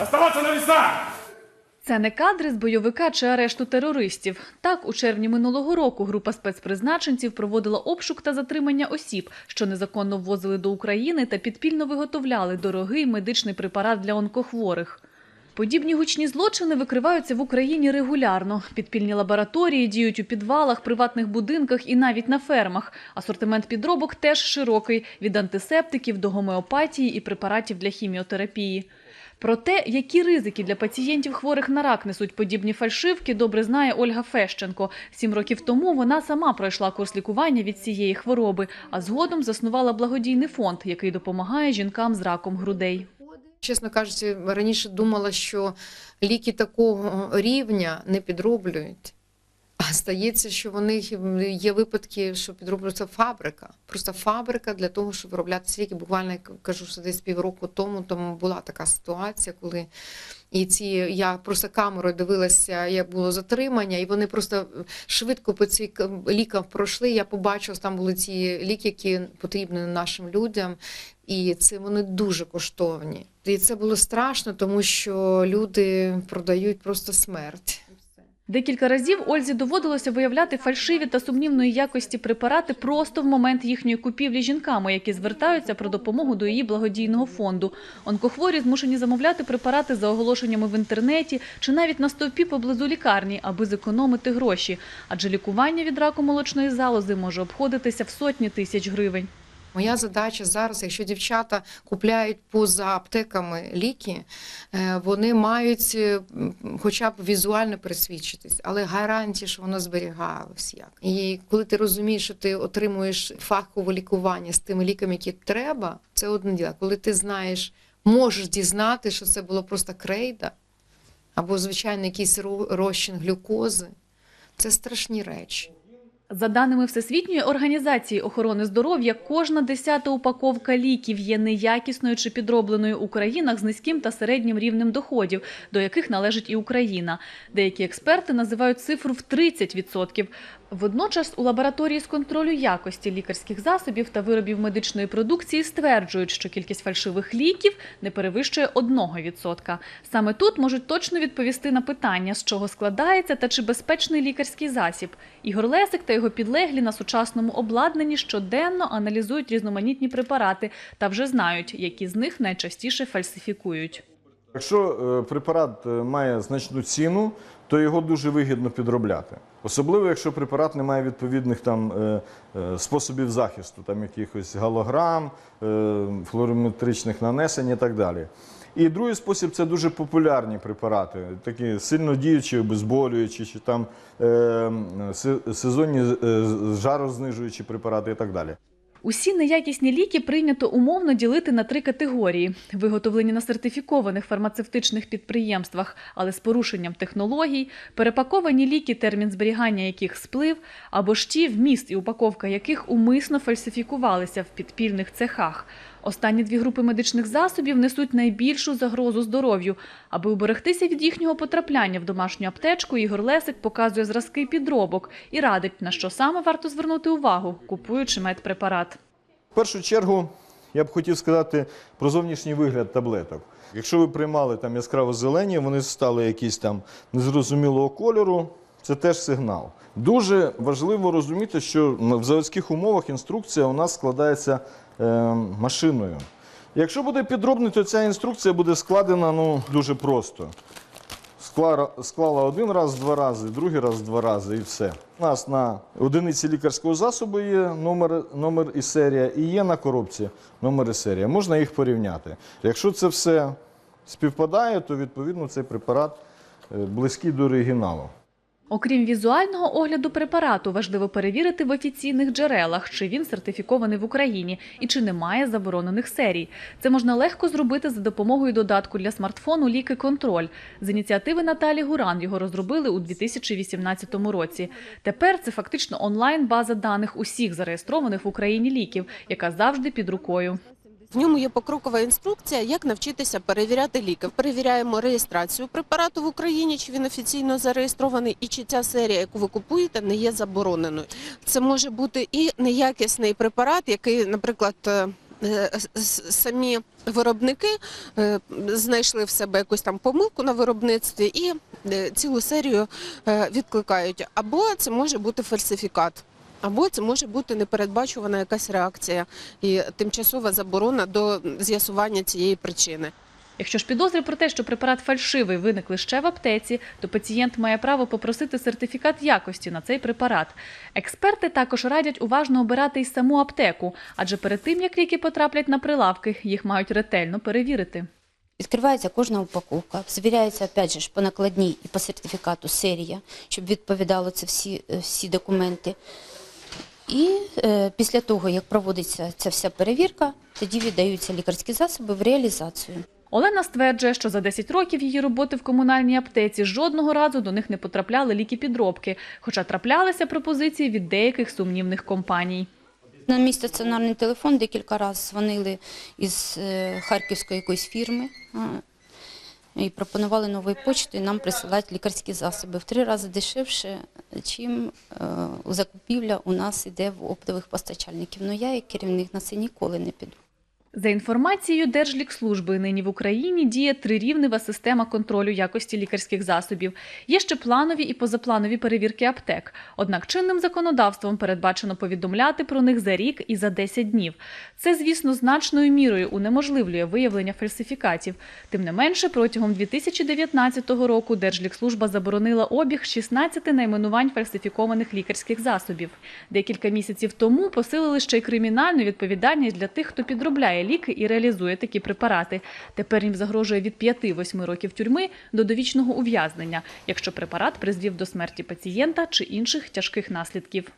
Оставаться на місцях! Це не кадри з бойовика чи арешту терористів. Так, у червні минулого року група спецпризначенців проводила обшук та затримання осіб, що незаконно ввозили до України та підпільно виготовляли дорогий медичний препарат для онкохворих. Подібні гучні злочини викриваються в Україні регулярно. Підпільні лабораторії діють у підвалах, приватних будинках і навіть на фермах. Асортимент підробок теж широкий – від антисептиків до гомеопатії і препаратів для хіміотерапії. Про те, які ризики для пацієнтів хворих на рак несуть подібні фальшивки, добре знає Ольга Фещенко. Сім років тому вона сама пройшла курс лікування від цієї хвороби, а згодом заснувала благодійний фонд, який допомагає жінкам з раком грудей. Чесно кажучи, раніше думала, що ліки такого рівня не підроблюють. А стається, що в них є випадки, що підроблюється фабрика. Просто фабрика для того, щоб виробляти ліки. Буквально я кажу, що десь півроку тому тому була така ситуація, коли і ці я просто камерою дивилася, як було затримання, і вони просто швидко по цим лікам пройшли. Я побачила, там були ці ліки, які потрібні нашим людям. І це вони дуже коштовні. І це було страшно, тому що люди продають просто смерть. Декілька разів Ользі доводилося виявляти фальшиві та сумнівної якості препарати просто в момент їхньої купівлі жінками, які звертаються про допомогу до її благодійного фонду. Онкохворі змушені замовляти препарати за оголошеннями в інтернеті чи навіть на стовпі поблизу лікарні, аби зекономити гроші. Адже лікування від раку молочної залози може обходитися в сотні тисяч гривень. Моя задача зараз, якщо дівчата купляють поза аптеками ліки, е, вони мають е, хоча б візуально пересвідчитись, але гарантії, що воно зберігалось як. І коли ти розумієш, що ти отримуєш фахове лікування з тими ліками, які треба, це одне діло. Коли ти знаєш, можеш дізнати, що це було просто крейда або звичайно якийсь ро- розчин глюкози, це страшні речі. За даними Всесвітньої організації охорони здоров'я, кожна десята упаковка ліків є неякісною чи підробленою у країнах з низьким та середнім рівнем доходів, до яких належить і Україна. Деякі експерти називають цифру в 30%. Водночас у лабораторії з контролю якості лікарських засобів та виробів медичної продукції стверджують, що кількість фальшивих ліків не перевищує 1%. Саме тут можуть точно відповісти на питання, з чого складається та чи безпечний лікарський засіб. Ігор Лесик та його підлеглі на сучасному обладнанні щоденно аналізують різноманітні препарати та вже знають, які з них найчастіше фальсифікують. Якщо е, препарат е, має значну ціну, то його дуже вигідно підробляти. Особливо, якщо препарат не має відповідних там е, способів захисту, там якихось галограм, флорометричних нанесень і так далі. І другий спосіб це дуже популярні препарати, такі сильно діючі, обезболюючі, чи там е, сезонні е, жарознижуючі препарати і так далі. Усі неякісні ліки прийнято умовно ділити на три категорії: виготовлені на сертифікованих фармацевтичних підприємствах, але з порушенням технологій, перепаковані ліки, термін зберігання яких сплив, або ж ті, вміст і упаковка яких умисно фальсифікувалися в підпільних цехах. Останні дві групи медичних засобів несуть найбільшу загрозу здоров'ю. Аби уберегтися від їхнього потрапляння в домашню аптечку, Ігор Лесик показує зразки підробок і радить, на що саме варто звернути увагу, купуючи медпрепарат. Першу чергу я б хотів сказати про зовнішній вигляд таблеток. Якщо ви приймали там яскраво зелені, вони стали якісь там незрозумілого кольору, це теж сигнал. Дуже важливо розуміти, що в заводських умовах інструкція у нас складається е, машиною. Якщо буде підробний, то ця інструкція буде складена ну, дуже просто. Склала, один раз, два рази, другий раз, два рази і все. У нас на одиниці лікарського засобу є номер, номер і серія, і є на коробці номер і серія. Можна їх порівняти. Якщо це все співпадає, то відповідно цей препарат е, близький до оригіналу. Окрім візуального огляду препарату, важливо перевірити в офіційних джерелах, чи він сертифікований в Україні і чи немає заборонених серій. Це можна легко зробити за допомогою додатку для смартфону Ліки Контроль. З ініціативи Наталі Гуран його розробили у 2018 році. Тепер це фактично онлайн база даних усіх зареєстрованих в Україні ліків, яка завжди під рукою. В ньому є покрокова інструкція, як навчитися перевіряти ліки. Перевіряємо реєстрацію препарату в Україні, чи він офіційно зареєстрований, і чи ця серія, яку ви купуєте, не є забороненою. Це може бути і неякісний препарат, який, наприклад, е, е, самі виробники е, знайшли в себе якусь там помилку на виробництві і цілу серію відкликають. Або це може бути фальсифікат. Або це може бути непередбачувана якась реакція і тимчасова заборона до з'ясування цієї причини. Якщо ж підозри про те, що препарат фальшивий виникли ще в аптеці, то пацієнт має право попросити сертифікат якості на цей препарат. Експерти також радять уважно обирати й саму аптеку, адже перед тим, як ліки потраплять на прилавки, їх мають ретельно перевірити. Відкривається кожна упаковка, звіряється опять же по накладній і по сертифікату серія, щоб відповідало це всі, е, всі документи. І е, після того, як проводиться ця вся перевірка, тоді віддаються лікарські засоби в реалізацію. Олена стверджує, що за 10 років її роботи в комунальній аптеці жодного разу до них не потрапляли ліки-підробки, хоча траплялися пропозиції від деяких сумнівних компаній. На мій стаціонарний телефон декілька разів дзвонили із е, харківської якоїсь фірми і пропонували новою почтою нам присилати лікарські засоби в три рази дешевше, чим е, закупівля у нас іде в оптових постачальників. Ну я як керівник на це ніколи не піду. За інформацією Держлікслужби, нині в Україні діє трирівнева система контролю якості лікарських засобів. Є ще планові і позапланові перевірки аптек. Однак чинним законодавством передбачено повідомляти про них за рік і за 10 днів. Це, звісно, значною мірою унеможливлює виявлення фальсифікатів. Тим не менше, протягом 2019 року Держлікслужба заборонила обіг 16 найменувань фальсифікованих лікарських засобів. Декілька місяців тому посилили ще й кримінальну відповідальність для тих, хто підробляє ліки і реалізує такі препарати. Тепер їм загрожує від 5-8 років тюрми до довічного ув'язнення, якщо препарат призвів до смерті пацієнта чи інших тяжких наслідків.